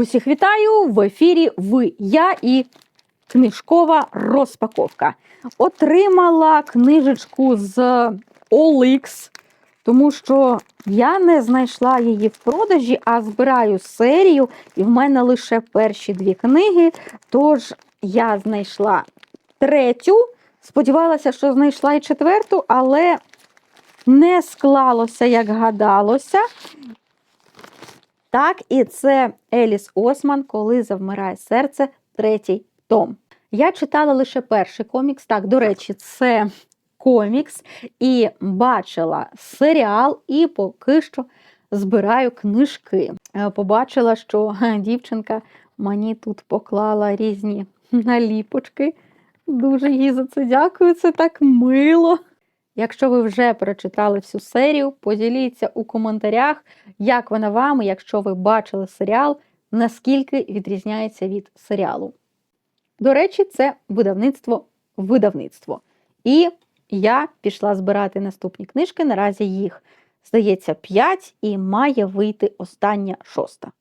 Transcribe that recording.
Усіх вітаю в ефірі Ви, я і книжкова розпаковка. Отримала книжечку з OLX, тому що я не знайшла її в продажі, а збираю серію, і в мене лише перші дві книги. Тож я знайшла третю. Сподівалася, що знайшла і четверту, але не склалося, як гадалося. Так, і це Еліс Осман, коли завмирає серце, третій том. Я читала лише перший комікс. Так, до речі, це комікс, і бачила серіал, і поки що збираю книжки. Е, Побачила, що дівчинка мені тут поклала різні наліпочки. Дуже їй за це дякую, це так мило. Якщо ви вже прочитали всю серію, поділіться у коментарях, як вона вам, якщо ви бачили серіал, наскільки відрізняється від серіалу. До речі, це видавництво видавництво. І я пішла збирати наступні книжки. Наразі їх, здається, 5 і має вийти остання шоста.